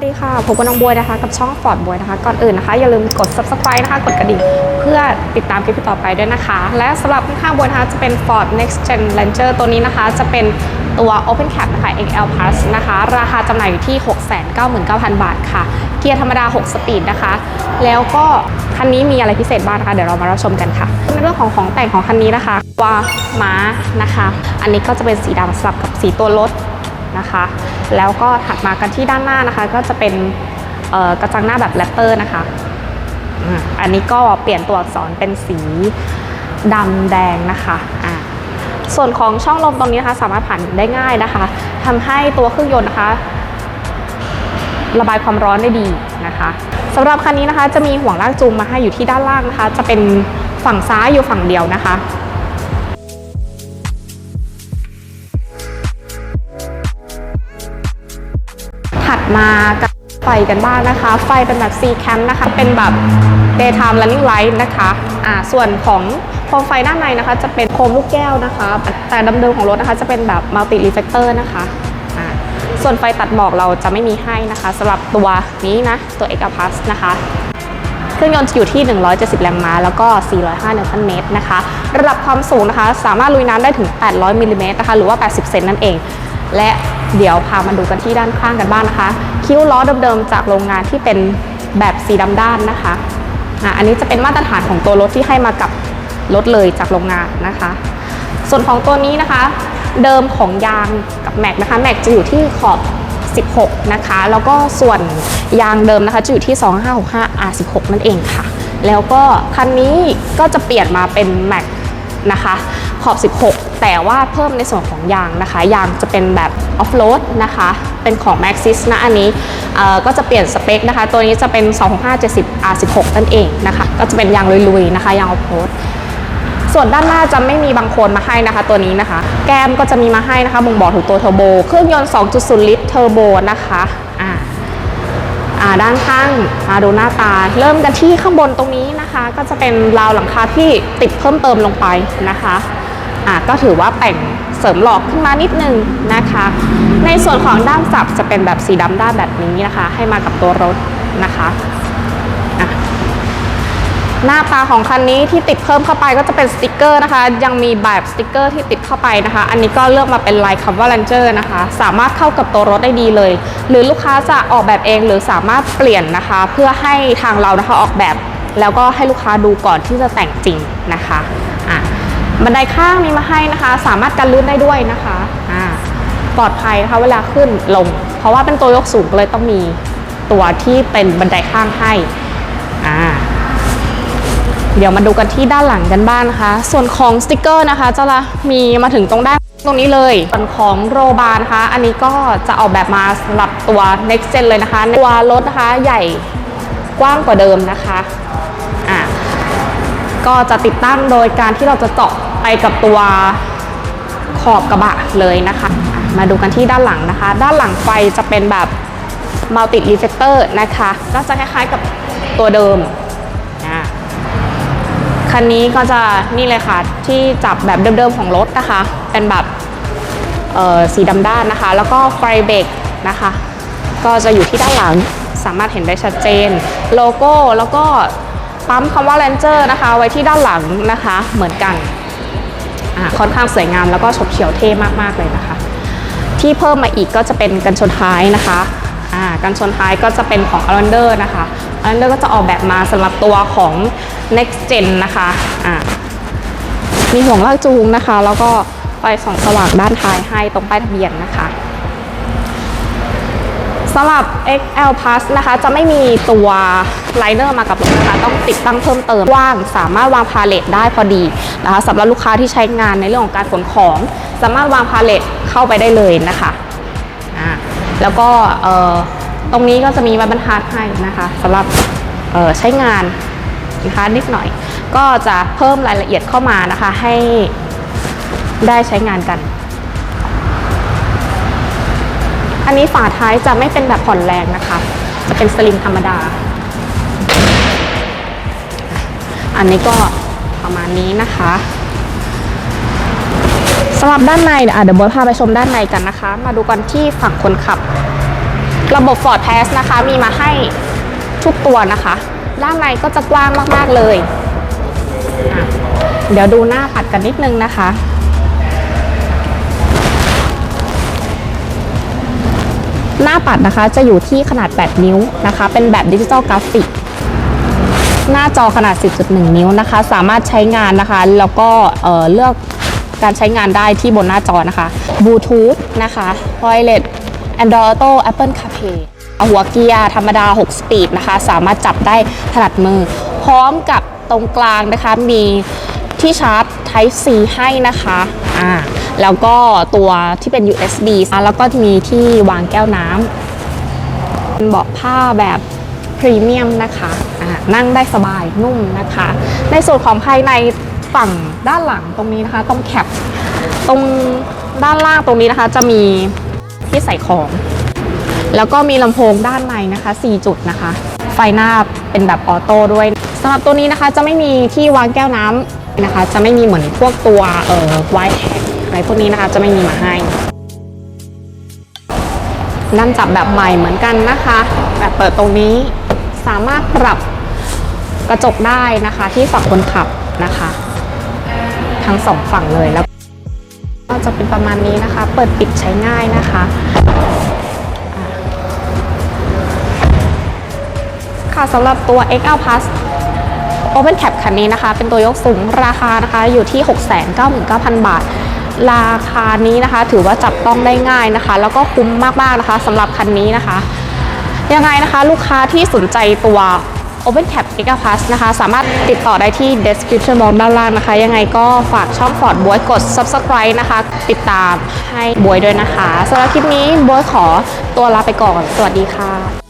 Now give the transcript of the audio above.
วัสดีค่ะพบกับน้องบวยนะคะ กับช่องฟอร์ดบวยนะคะ ก่อนอื่นนะคะ อย่าลืมกด subscribe นะคะ กดกระดิ่งเพื่อติดตามคลิปต่อไปด้วยนะคะ และสำหรับข้างบวยนะคะ จะเป็น Ford Next Gen Ranger ตัวนี้นะคะ จะเป็นตัว Open Cap นะคะ XL Plus นะคะ ราคาจำหน่ายอยู่ที่ 699,000 บาทค่ะ เกียร์ธรรมดา 6 สปีดนะคะ แล้วก็คันนี้มีอะไรพิเศษบ้างนะคะ เดี๋ยวเรามารับชมกันค่ะในเรื่องของของแต่งของคันนี้นะคะตัวม้านะคะ อันนี้ก็จะเป็นสีดำสลับกับสีตัวรถ นะคะ แล้วก็ถัดมากันที่ด้านหน้านะคะ ก็จะเป็นกระจังหน้าแบบแรปเปอร์นะคะ อันนี้ก็เปลี่ยนตัวอักษรเป็นสีดำแดงนะคะส่วนของช่องลมตรงนี้นะคะ สามารถผ่านได้ง่ายนะคะทำให้ตัวเครื่องยนต์นะคะ ระบายความร้อนได้ดีนะคะสำหรับคันนี้นะคะจะมีห่วงลากจูงมาให้อยู่ที่ด้านล่างนะคะ จะเป็นฝั่งซ้ายอยู่ฝั่งเดียวนะคะ มากับไฟกันบ้างนะคะ ไฟเป็นแบบ C cam นะคะ เป็นแบบ daytime running light นะคะอ่าส่วนของโคมไฟด้านในนะคะ จะเป็นโคมลูกแก้วนะคะ แต่เดิมของรถนะคะ จะเป็นแบบ multi reflector นะคะอ่าส่วนไฟตัดหมอกเราจะไม่มีให้นะคะสำหรับตัวนี้นะ ตัว X Plus นะคะเครื่องยนต์จะอยู่ที่ 170 แรงม้า แล้วก็ 405นิวตันเมตรนะคะ ระดับความสูงนะคะ สามารถลุยน้ำได้ถึง 800 มิลลิเมตรนะคะ หรือว่า 80 เซนนั่นเอง และเดี๋ยวพามาดูกันที่ด้านข้างกันบ้างนะคะ คิ้วล้อเดิมๆจากโรงงานที่เป็นแบบสีดำด้านนะคะอะอันนี้จะเป็นมาตรฐานของตัวรถที่ให้มากับรถเลยจากโรงงานนะคะ ส่วนของตัวนี้นะคะ เดิมของยางกับแม็กนะคะแม็กจะอยู่ที่ขอบ 16 นะคะ แล้วก็ส่วนยางเดิมนะคะจะอยู่ที่ 2565 R16 นั่นเองค่ะ แล้วก็คันนี้ก็จะเปลี่ยนมาเป็นแม็กนะคะ ขอบ 16 แต่ว่าเพิ่มในส่วนของยางนะคะ ยางจะเป็นแบบออฟโรดนะคะ เป็นของ Maxxis นะอันนี้ก็จะเปลี่ยนสเปคนะคะ ตัวนี้จะเป็น 265 70 R16 นั่นเองนะคะ ก็จะเป็นยางลุยๆนะคะ ยางออฟโรดส่วนด้านหน้าจะไม่มีบางโคนมาให้นะคะ ตัวนี้นะคะ แก้มก็จะมีมาให้นะคะบ่งบอกถึงตัวเทอร์โบ เครื่องยนต์ 2.0 ลิตรเทอร์โบนะคะอ่าอ่าด้านข้างมาดูหน้าตา เริ่มกันที่ข้างบนตรงนี้นะคะ ก็จะเป็นราวหลังคาที่ติดเพิ่มเติมลงไปนะคะ ก็ถือว่าแต่งเสริมหลอกขึ้นมานิดนึงนะคะ ในส่วนของด้านสับจะเป็นแบบสีดำด้านแบบนี้นะคะ ให้มากับตัวรถนะคะะหน้าตาของคันนี้ที่ติดเพิ่มเข้าไปก็จะเป็นสติกเกอร์นะคะ ยังมีแบบสติกเกอร์ที่ติดเข้าไปนะคะ อันนี้ก็เลือกมาเป็นลายคำว่า Ranger นะคะ สามารถเข้ากับตัวรถได้ดีเลย หรือลูกค้าจะออกแบบเองหรือสามารถเปลี่ยนนะคะ เพื่อให้ทางเรานะคะออกแบบ แล้วก็ให้ลูกค้าดูก่อนที่จะแต่งจริงนะคะ บันไดข้างมีมาให้นะคะ สามารถกันลื่นได้ด้วยนะคะอ่าปลอดภัยนะคะเวลาขึ้นลง เพราะว่าเป็นตัวยกสูงก็เลยต้องมีตัวที่เป็นบันไดข้างให้อ่าเดี๋ยวมาดูกันที่ด้านหลังกันบ้างนะคะ ส่วนของสติกเกอร์นะคะจะละมีมาถึงตรงด้านตรงนี้เลยส่วนของโรบาร์นะคะ อันนี้ก็จะออกแบบมาสำหรับตัว next gen เลยนะคะ ตัวรถนะคะใหญ่กว้างกว่าเดิมนะคะ อะ ก็จะติดตั้งโดยการที่เราจะเจาะ ไปกับตัวขอบกระบะเลยนะคะ มาดูกันที่ด้านหลังนะคะ ด้านหลังไฟจะเป็นแบบ multi reflector นะคะ ก็จะคล้ายๆกับตัวเดิม คันนี้ก็จะนี่เลยค่ะ ที่จับแบบเดิมๆของรถนะคะ เป็นแบบสีดำด้านนะคะ แล้วก็ไฟเบรกนะคะ ก็จะอยู่ที่ด้านหลังสามารถเห็นได้ชัดเจน โลโก้แล้วก็ปั๊มคำว่า Ranger นะคะ ไว้ที่ด้านหลังนะคะเหมือนกัน ค่อนข้างสวยงามแล้วก็ฉบเฉียวเท่มากๆเลยนะคะ ที่เพิ่มมาอีกก็จะเป็นกันชนท้ายนะคะกันชนท้ายก็จะเป็นของ a l a n d e r นะคะ a l a n d e r ก็จะออกแบบมาสำหรับตัวของ next gen นะคะะมีห่วงลากจูงนะคะ แล้วก็ไฟส่องสว่างด้านท้ายให้ตรงป้ายทะเบียนนะคะ สำหรับ XL Plus นะคะ จะไม่มีตัวไลเนอร์มากับรถนะคะ ต้องติดตั้งเพิ่มเติมว่าง สามารถวางพาเลทได้พอดีนะคะสำหรับลูกค้าที่ใช้งานในเรื่องของการขนของ สามารถวางพาเลทเข้าไปได้เลยนะคะอ่าแล้วก็เอ่อตรงนี้ก็จะมีไว้บรรทัดให้นะคะสำหรับเอ่อใช้งานนะคะนิดหน่อย ก็จะเพิ่มรายละเอียดเข้ามานะคะให้ได้ใช้งานกัน อันนี้ฝาท้ายจะไม่เป็นแบบผ่อนแรงนะคะ จะเป็นสลิมธรรมดา อันนี้ก็ประมาณนี้นะคะสำหรับด้านในอะเดี๋ยวโบทพาไปชมด้านในกันนะคะ มาดูกันที่ฝั่งคนขับ ระบบ Ford Pass นะคะ มีมาให้ทุกตัวนะคะ ด้านในก็จะกว้างมาก ๆ เลย เดี๋ยวดูหน้าปัดกันนิดนึงนะคะ หน้าปัดนะคะจะอยู่ที่ขนาด 8 นิ้วนะคะ เป็นแบบดิจิตอลกราฟิก หน้าจอขนาด 10.1 นิ้วนะคะ สามารถใช้งานนะคะ แล้วก็เเลือกการใช้งานได้ที่บนหน้าจอนะคะบลูทูธนะคะ Wireless Android Auto Apple CarPlay หัวเกียร์ธรรมดา 6 สปีดนะคะ สามารถจับได้ถนัดมือ พร้อมกับตรงกลางนะคะมีที่ชาร์จ Type C ให้นะคะอ่าแล้วก็ตัวที่เป็น USB อะแล้วก็มีที่วางแก้วน้ำเป็นเบาะผ้าแบบพรีเมียมนะคะอ่านั่งได้สบายนุ่มนะคะ ในส่วนของภายในฝั่งด้านหลังตรงนี้นะคะตรงแคปตรงด้านล่างตรงนี้นะคะจะมีที่ใส่ของ แล้วก็มีลำโพงด้านในนะคะ 4 จุดนะคะ ไฟหน้าเป็นแบบออโต้ด้วยสำหรับตัวนี้นะคะจะไม่มีที่วางแก้วน้ำ นะคะ จะไม่มีเหมือนพวกตัวเอ่อไวท์แท็กอะไรพวกนี้นะคะจะไม่มีมาให้นั่นจับแบบใหม่เหมือนกันนะคะ แบบเปิดตรงนี้สามารถปรับกระจกได้นะคะ ที่ฝั่งคนขับนะคะ ทั้งสองฝั่งเลยแล้วก็จะเป็นประมาณนี้นะคะ เปิดปิดใช้ง่ายนะคะค่ะสำหรับตัว XL Plus Open Cap คันนี้นะคะ เป็นตัวยกสูงราคานะคะอยู่ที่ 699,000 บาท ราคานี้นะคะ ถือว่าจับต้องได้ง่ายนะคะ แล้วก็คุ้มมากๆนะคะสำหรับคันนี้นะคะ ยังไงนะคะลูกค้าที่สนใจตัว Open Cap e x a Plus นะคะ สามารถติดต่อได้ที่ description box ด้านล่างนะคะ ยังไงก็ฝากช่อง Ford บวยกด subscribe นะคะ ติดตามให้บวยด้วยนะคะสำหรับคลิปนี้บวยขอตัวลาไปก่อน สวัสดีค่ะ